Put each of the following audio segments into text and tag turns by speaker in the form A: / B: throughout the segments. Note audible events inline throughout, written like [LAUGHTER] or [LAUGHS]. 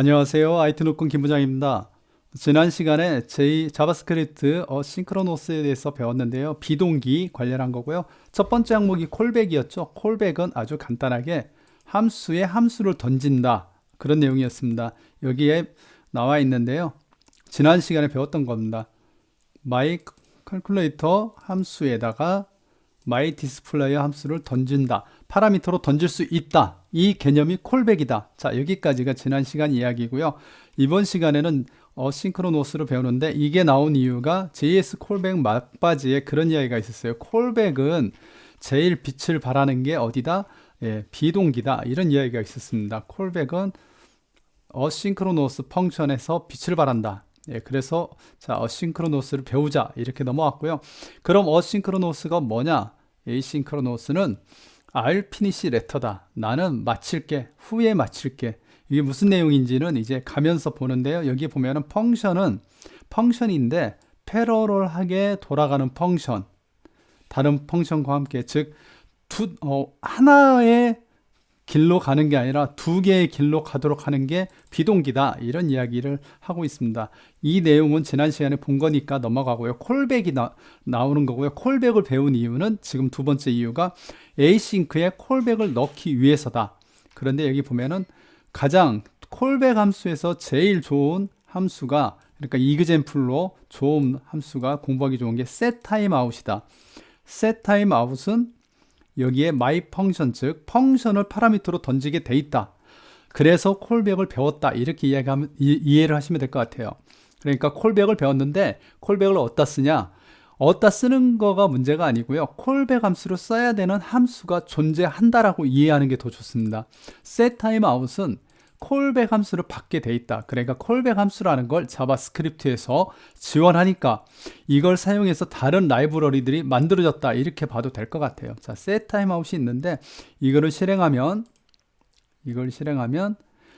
A: 안녕하세요. IT 노건 김부장입니다. 지난 시간에 제 자바스크립트 어, 싱크로노스에 대해서 배웠는데요. 비동기 관련한 거고요. 첫 번째 항목이 콜백이었죠. 콜백은 아주 간단하게 함수에 함수를 던진다. 그런 내용이었습니다. 여기에 나와 있는데요. 지난 시간에 배웠던 겁니다. my calculator 함수에다가 my displayer 함수를 던진다. 파라미터로 던질 수 있다. 이 개념이 콜백이다. 자, 여기까지가 지난 시간 이야기고요. 이번 시간에는 어 싱크로노스를 배우는데 이게 나온 이유가 JS 콜백 막바지에 그런 이야기가 있었어요. 콜백은 제일 빛을 발하는 게 어디다? 예, 비동기다. 이런 이야기가 있었습니다. 콜백은 어싱크로노스 펑션에서 빛을 발한다. 예, 그래서 자, 어싱크로노스를 배우자. 이렇게 넘어왔고요. 그럼 어싱크로노스가 뭐냐? 에이싱크로노스는 I'll finish letter다. 나는 마칠게. 후에 마칠게. 이게 무슨 내용인지는 이제 가면서 보는데요. 여기 보면은 펑션은 펑션인데 패러럴하게 돌아가는 펑션. 다른 펑션과 함께 즉 두, 어, 하나의 길로 가는 게 아니라 두 개의 길로 가도록 하는 게 비동기다. 이런 이야기를 하고 있습니다. 이 내용은 지난 시간에 본 거니까 넘어가고요. 콜백이 나, 나오는 거고요. 콜백을 배운 이유는 지금 두 번째 이유가 에이싱크에 콜백을 넣기 위해서다. 그런데 여기 보면은 가장 콜백 함수에서 제일 좋은 함수가 그러니까 이그젠플로 좋은 함수가 공부하기 좋은 게 set timeout이다. set timeout은 여기에 my 펑션 즉 펑션을 파라미터로 던지게 돼 있다. 그래서 콜백을 배웠다. 이렇게 이야기하면 이, 이해를 하시면 될 것 같아요. 그러니까 콜백을 배웠는데 콜백을 어디다 쓰냐? 어디다 쓰는 거가 문제가 아니고요. 콜백 함수로 써야 되는 함수가 존재한다라고 이해하는 게 더 좋습니다. set timeout은 콜백 함수를 받게 돼 있다. 그러니까 콜백 함수라는 걸 자바스크립트에서 지원하니까 이걸 사용해서 다른 라이브러리들이 만들어졌다. 이렇게 봐도 될 것 같아요. 자, timeout이 있는데 이거를 실행하면 이걸 실행하면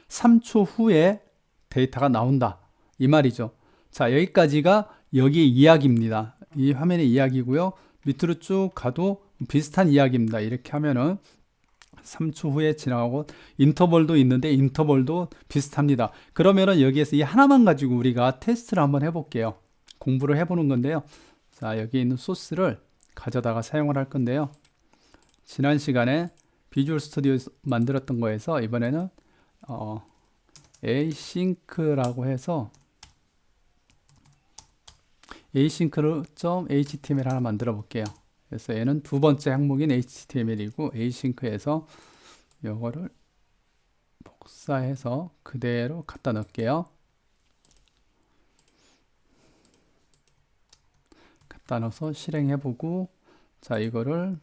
A: 3초 후에 데이터가 나온다. 이 말이죠. 자, 여기까지가 여기 이야기입니다. 이 화면의 이야기고요. 밑으로 쭉 가도 비슷한 이야기입니다. 이렇게 하면은 3초 후에 지나가고 인터벌도 있는데 인터벌도 비슷합니다. 그러면은 여기에서 이 하나만 가지고 우리가 테스트를 한번 해볼게요. 공부를 해보는 건데요. 자, 여기 있는 소스를 가져다가 사용을 할 건데요. 지난 시간에 비주얼 스튜디오 만들었던 거에서 이번에는 어, async라고 해서 async.html 하나 만들어 볼게요. 그래서 얘는 두 번째 항목인 HTML이고 async에서 이거를 복사해서 그대로 갖다 넣을게요. 갖다 넣어서 실행해보고 자 이거를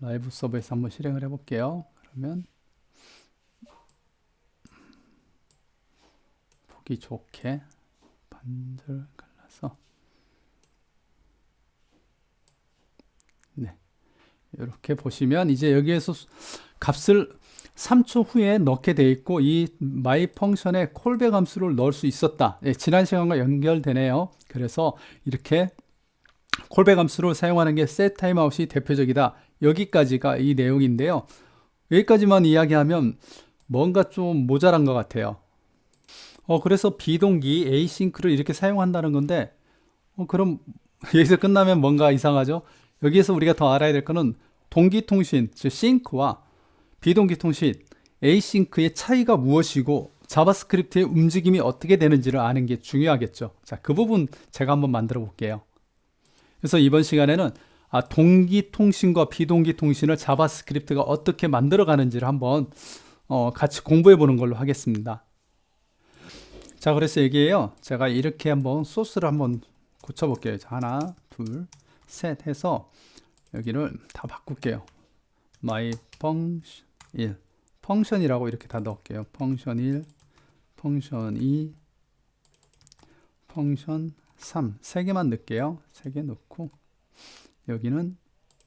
A: 라이브 서버에서 한번 실행을 해볼게요. 그러면 보기 좋게 반절 갈라서 네 이렇게 보시면 이제 여기에서 값을 3초 후에 넣게 돼 있고 이 my 펑션에 콜백 함수를 넣을 수 있었다. 네, 지난 시간과 연결되네요. 그래서 이렇게 콜백 함수를 사용하는 게 set timeout이 대표적이다. 여기까지가 이 내용인데요. 여기까지만 이야기하면 뭔가 좀 모자란 것 같아요. 어, 그래서 비동기 asynch를 이렇게 사용한다는 건데, 어, 그럼 [LAUGHS] 여기서 끝나면 뭔가 이상하죠? 여기에서 우리가 더 알아야 될 거는 동기 통신, 즉 sync와 비동기 통신, asynch의 차이가 무엇이고 자바스크립트의 움직임이 어떻게 되는지를 아는 게 중요하겠죠. 자, 그 부분 제가 한번 만들어 볼게요. 그래서 이번 시간에는 아, 동기 통신과 비동기 통신을 자바스크립트가 어떻게 만들어 가는지를 한번 어, 같이 공부해 보는 걸로 하겠습니다. 자, 그래서 여기에요. 제가 이렇게 한번 소스를 한번 고쳐 볼게요. 자, 하나, 둘, 셋 해서 여기를 다 바꿀게요. my function 1 펑션이라고 이렇게 다 넣을게요. 펑션 1, 펑션 2, 펑션 3. 세 개만 넣을게요. 세 개 넣고 여기는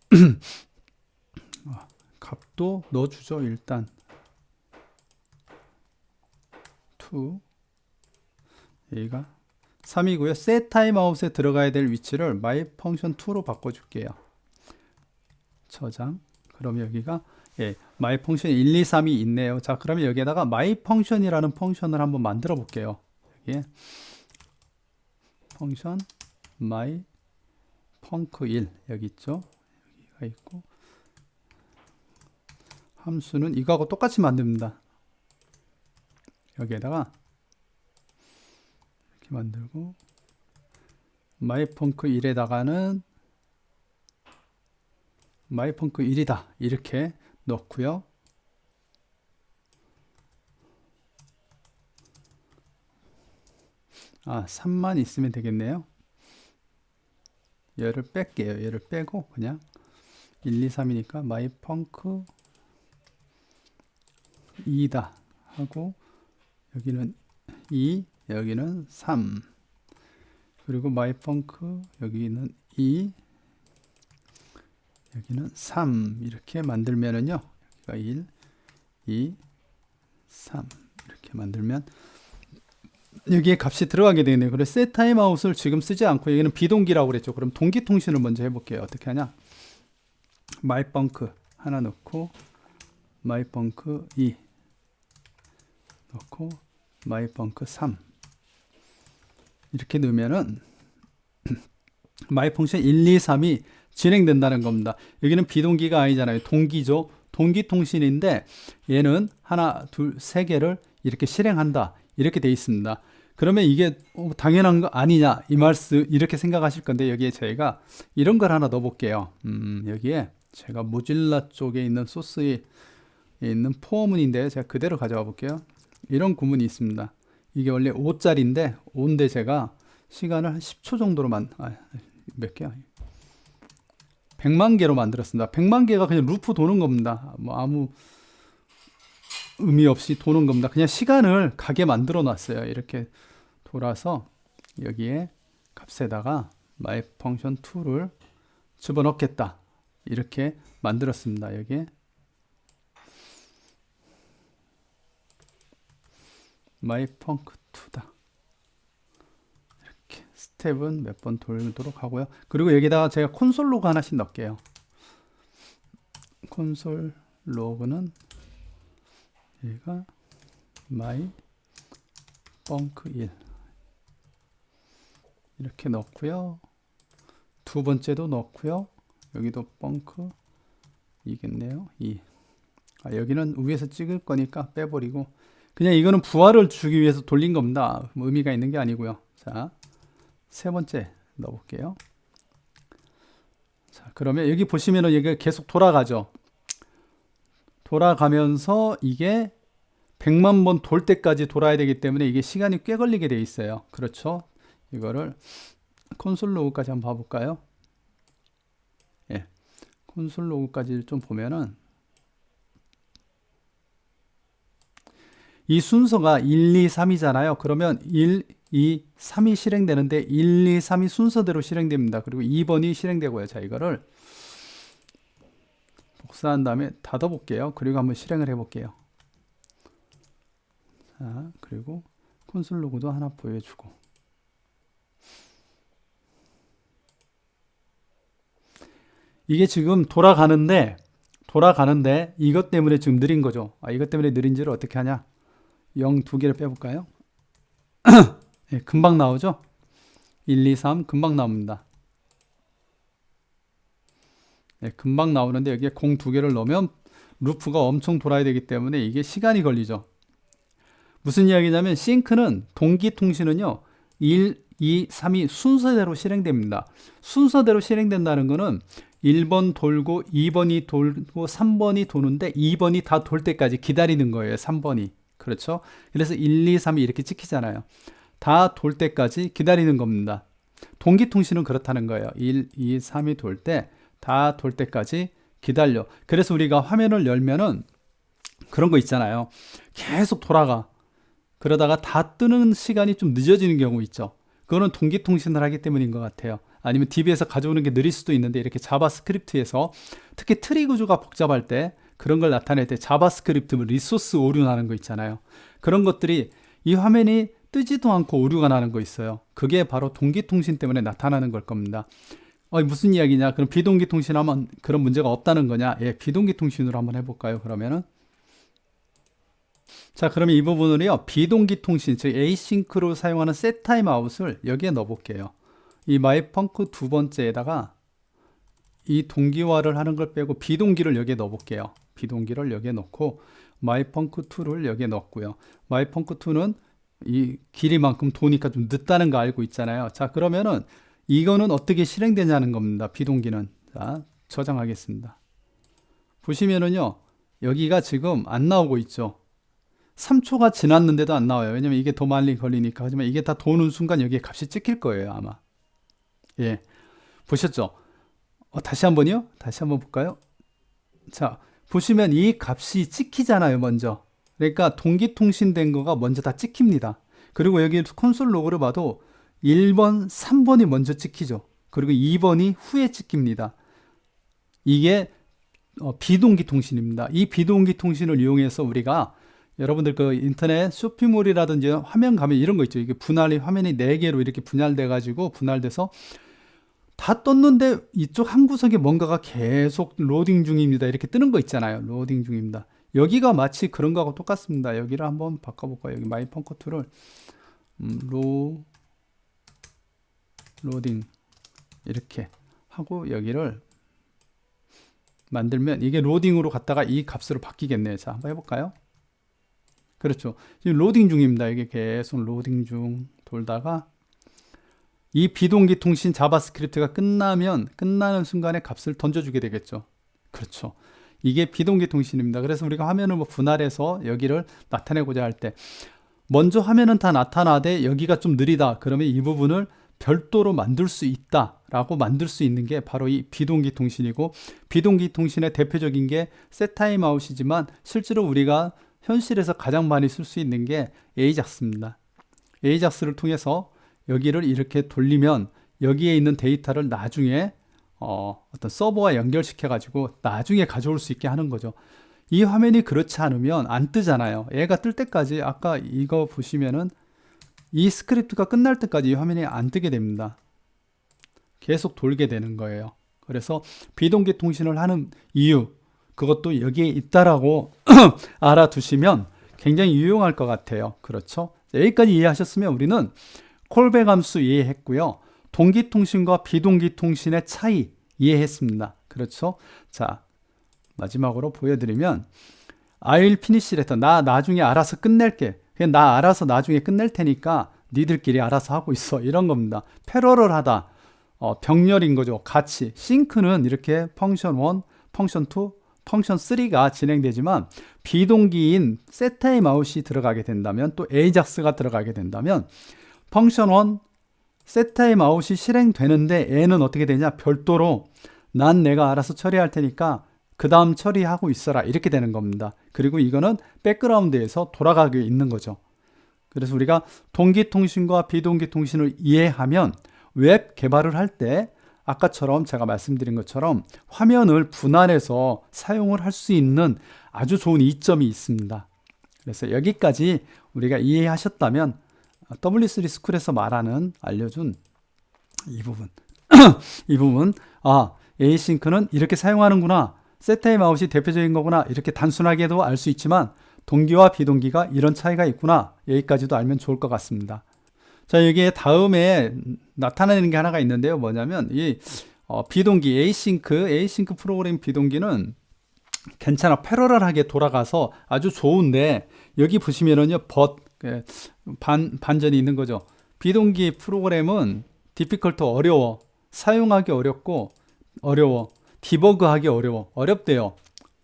A: [CLEARS THROAT] 아, 값도 넣어주죠. 일단 2 여기가 3이고요. set timeout에 들어가야 될 위치를 my function 2로 바꿔줄게요. 저장. 그럼 여기가 예, my 펑션 1, 2, 3이 있네요. 자, 그러면 여기에다가 my 펑션이라는 펑션을 한번 만들어 볼게요. 여기에 펑션 my 펑크 1 여기 있죠. 여기가 있고 함수는 이거하고 똑같이 만듭니다. 여기에다가 만들고 마이펑크 1에다가는 마이펑크 1이다 이렇게 넣고요. 아 3만 있으면 되겠네요. 얘를 뺄게요. 얘를 빼고 그냥 1, 2, 3이니까 마이펑크 2다 하고 여기는 2 여기는 3 그리고 마이펑크 여기는 2 여기는 3 이렇게 만들면은요 여기가 1 2 3 이렇게 만들면 여기에 값이 들어가게 되네요. 그래서 set 타임아웃을 지금 쓰지 않고 여기는 비동기라고 그랬죠. 그럼 동기 통신을 먼저 해볼게요. 어떻게 하냐? 마이펑크 하나 넣고 마이펑크 2 넣고 마이펑크 3 이렇게 넣으면은 마이 펑션 1, 2, 3이 진행된다는 겁니다. 여기는 비동기가 아니잖아요. 동기죠. 동기 통신인데 얘는 하나, 둘, 세 개를 이렇게 실행한다. 이렇게 돼 있습니다. 그러면 이게 어, 당연한 거 아니냐 이 말씀 이렇게 생각하실 건데 여기에 저희가 이런 걸 하나 넣어 볼게요. 음, 여기에 제가 모질라 쪽에 있는 소스에 있는 포어문인데 제가 그대로 가져와 볼게요. 이런 구문이 있습니다. 이게 원래 5짜리인데 5인데 제가 시간을 한 10초 정도로만 아, 몇 개야? 100만 개로 만들었습니다. 100만 개가 그냥 루프 도는 겁니다. 뭐 아무 의미 없이 도는 겁니다. 그냥 시간을 가게 만들어 놨어요. 이렇게 돌아서 여기에 값에다가 my function 2를 집어넣겠다. 이렇게 만들었습니다. 여기에 my func 2다. 이렇게 스텝은 몇 번 돌도록 하고요. 그리고 여기다가 제가 콘솔 로그 하나씩 넣을게요. 콘솔 로그는 여기가 my 펑크 1 이렇게 넣고요. 두 번째도 넣고요. 여기도 펑크 이겠네요. 2. 아, 여기는 위에서 찍을 거니까 빼버리고 그냥 이거는 부하를 주기 위해서 돌린 겁니다. 뭐 의미가 있는 게 아니고요. 자, 세 번째 넣어볼게요. 자, 그러면 여기 보시면은 이게 계속 돌아가죠. 돌아가면서 이게 100만 번 돌 때까지 돌아야 되기 때문에 이게 시간이 꽤 걸리게 돼 있어요. 그렇죠? 이거를 콘솔 로그까지 한번 봐볼까요? 예. 콘솔 로그까지 좀 보면은 이 순서가 1, 2, 3이잖아요. 그러면 1, 2, 3이 실행되는데 1, 2, 3이 순서대로 실행됩니다. 그리고 2번이 실행되고요. 자, 이거를 복사한 다음에 닫아 볼게요. 그리고 한번 실행을 해 볼게요. 자, 그리고 콘솔 로그도 하나 보여주고. 이게 지금 돌아가는데 돌아가는데 이것 때문에 지금 느린 거죠. 아, 이것 때문에 느린지를 어떻게 하냐? 0 두 개를 빼볼까요? 네, [CLEARS THROAT] 금방 나오죠? 1, 2, 3 금방 나옵니다. 네, 금방 나오는데 여기에 공두 개를 넣으면 루프가 엄청 돌아야 되기 때문에 이게 시간이 걸리죠. 무슨 이야기냐면 싱크는 동기 통신은요. 1, 2, 3이 순서대로 실행됩니다. 순서대로 실행된다는 거는 1번 돌고 2번이 돌고 3번이 도는데 2번이 다 돌 때까지 기다리는 거예요. 3번이. 그렇죠? 그래서 1, 2, 3이 이렇게 찍히잖아요. 다 돌 때까지 기다리는 겁니다. 동기통신은 그렇다는 거예요. 1, 2, 3이 돌 때, 다 돌 때까지 기다려. 그래서 우리가 화면을 열면은 그런 거 있잖아요. 계속 돌아가. 그러다가 다 뜨는 시간이 좀 늦어지는 경우 있죠. 그거는 동기통신을 하기 때문인 것 같아요. 아니면 DB에서 가져오는 게 느릴 수도 있는데 이렇게 자바 스크립트에서 특히 트리 구조가 복잡할 때 그런 걸 나타낼 때 자바스크립트 뭐 리소스 오류 나는 거 있잖아요. 그런 것들이 이 화면이 뜨지도 않고 오류가 나는 거 있어요. 그게 바로 동기통신 때문에 나타나는 걸 겁니다. 어, 무슨 이야기냐? 그럼 비동기 통신 하면 그런 문제가 없다는 거냐? 예, 비동기 통신으로 한번 해볼까요? 그러면은. 자, 그러면 이 부분을요, 비동기 통신, 즉, 에이싱크로 사용하는 셋 타임 아웃을 여기에 넣어볼게요. 이 마이펑크 두 번째에다가 이 동기화를 하는 걸 빼고 비동기를 여기에 넣어볼게요. 비동기를 여기에 넣고, 마이펑크 2를 여기에 넣었고요. 마이펑크 2는 이 길이만큼 도니까 좀 늦다는 거 알고 있잖아요. 자, 그러면은 이거는 어떻게 실행되냐는 겁니다. 비동기는. 자, 저장하겠습니다. 보시면은요. 여기가 지금 안 나오고 있죠. 3초가 지났는데도 안 나와요. 왜냐면 이게 더 많이 걸리니까. 하지만 이게 다 도는 순간 여기에 값이 찍힐 거예요, 아마. 예. 보셨죠? 어, 다시 한 번요? 다시 한번 볼까요? 자, 보시면 이 값이 찍히잖아요, 먼저. 그러니까 동기통신된 거가 먼저 다 찍힙니다. 그리고 여기 콘솔 로그를 봐도 1번, 3번이 먼저 찍히죠. 그리고 2번이 후에 찍힙니다. 이게 어, 비동기 통신입니다. 이 비동기 통신을 이용해서 우리가 여러분들 그 인터넷 쇼핑몰이라든지 화면 가면 이런 거 있죠. 이게 분할이 화면이 4개로 이렇게 분할돼 가지고 분할돼서 다 떴는데 이쪽 한 구석에 뭔가가 계속 로딩 중입니다. 이렇게 뜨는 거 있잖아요. 로딩 중입니다. 여기가 마치 그런 거하고 똑같습니다. 여기를 한번 바꿔볼까요? 여기 마이 펑커2를 음, 로 로딩 이렇게 하고 여기를 만들면 이게 로딩으로 갔다가 이 값으로 바뀌겠네요. 자, 한번 해볼까요? 그렇죠. 지금 로딩 중입니다. 이게 계속 로딩 중 돌다가 이 비동기 통신 자바스크립트가 끝나면 끝나는 순간에 값을 던져주게 되겠죠. 그렇죠. 이게 비동기 통신입니다. 그래서 우리가 화면을 뭐 분할해서 여기를 나타내고자 할 때 먼저 화면은 다 나타나되 여기가 좀 느리다. 그러면 이 부분을 별도로 만들 수 있다라고 만들 수 있는 게 바로 이 비동기 통신이고 비동기 통신의 대표적인 게 셋타임 아웃이지만 실제로 우리가 현실에서 가장 많이 쓸 수 있는 게 에이작스입니다. 에이작스를 통해서 여기를 이렇게 돌리면 여기에 있는 데이터를 나중에 어, 어떤 서버와 연결시켜 가지고 나중에 가져올 수 있게 하는 거죠. 이 화면이 그렇지 않으면 안 뜨잖아요. 얘가 뜰 때까지 아까 이거 보시면은 이 스크립트가 끝날 때까지 이 화면이 안 뜨게 됩니다. 계속 돌게 되는 거예요. 그래서 비동기 통신을 하는 이유, 그것도 여기에 있다라고 [CLEARS THROAT] 알아두시면 굉장히 유용할 것 같아요. 그렇죠? 여기까지 이해하셨으면 우리는 콜백 함수 이해했고요. 동기 통신과 비동기 통신의 차이 이해했습니다. 그렇죠? 자, 마지막으로 보여드리면 I'll finish letter. 나 나중에 알아서 끝낼게. 그냥 나 알아서 나중에 끝낼 테니까 니들끼리 알아서 하고 있어. 이런 겁니다. 패러럴 하다. 어, 병렬인 거죠. 같이. 싱크는 이렇게 펑션 1, 펑션 2, 펑션 3가 진행되지만 비동기인 세타임 아웃이 들어가게 된다면 또 에이작스가 들어가게 된다면 펑션 1 세타임 아웃이 실행되는데 얘는 어떻게 되냐 별도로 난 내가 알아서 처리할 테니까 그 다음 처리하고 있어라 이렇게 되는 겁니다. 그리고 이거는 백그라운드에서 돌아가게 있는 거죠. 그래서 우리가 동기 통신과 비동기 통신을 이해하면 웹 개발을 할 때 아까처럼 제가 말씀드린 것처럼 화면을 분할해서 사용을 할 수 있는 아주 좋은 이점이 있습니다. 그래서 여기까지 우리가 이해하셨다면 W3 스쿨에서 말하는 알려준 이 부분. [CLEARS THROAT] 이 부분. 아 에이싱크는 이렇게 사용하는구나. 세타임 아웃이 대표적인 거구나. 이렇게 단순하게도 알 수 있지만 동기와 비동기가 이런 차이가 있구나. 여기까지도 알면 좋을 것 같습니다. 자 여기에 다음에 나타나는 게 하나가 있는데요. 뭐냐면 이 어, 비동기 에이싱크 에이싱크 프로그램 비동기는 괜찮아 패러럴하게 돌아가서 아주 좋은데 여기 보시면은요 벗 반, 반전이 있는 거죠. 비동기 프로그램은 디피컬트 어려워. 사용하기 어렵고 어려워. 디버그하기 어려워. 어렵대요.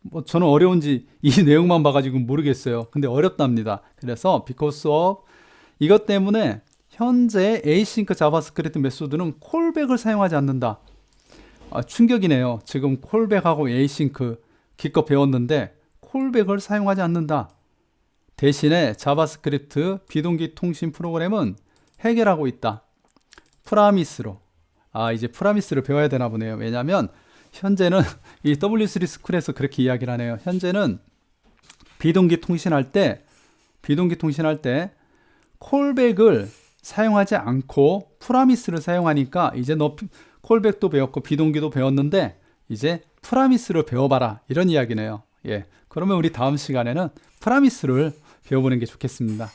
A: 뭐 저는 어려운지 이 [LAUGHS] 내용만 봐가지고 모르겠어요. 근데 어렵답니다. 그래서 because of 이것 때문에 현재 async 자바스크립트 메소드는 콜백을 사용하지 않는다. 아, 충격이네요. 지금 콜백하고 async 기껏 배웠는데 콜백을 사용하지 않는다. 대신에 자바스크립트 비동기 통신 프로그램은 해결하고 있다. 프라미스로. 아, 이제 프라미스를 배워야 되나 보네요. 왜냐면 현재는 [LAUGHS] 이 W3 스쿨에서 그렇게 이야기를 하네요. 현재는 비동기 통신할 때 비동기 통신할 때 콜백을 사용하지 않고 프라미스를 사용하니까 이제 너 콜백도 배웠고 비동기도 배웠는데 이제 프라미스를 배워봐라 이런 이야기네요. 예. 그러면 우리 다음 시간에는 프라미스를 배워보는 게 좋겠습니다.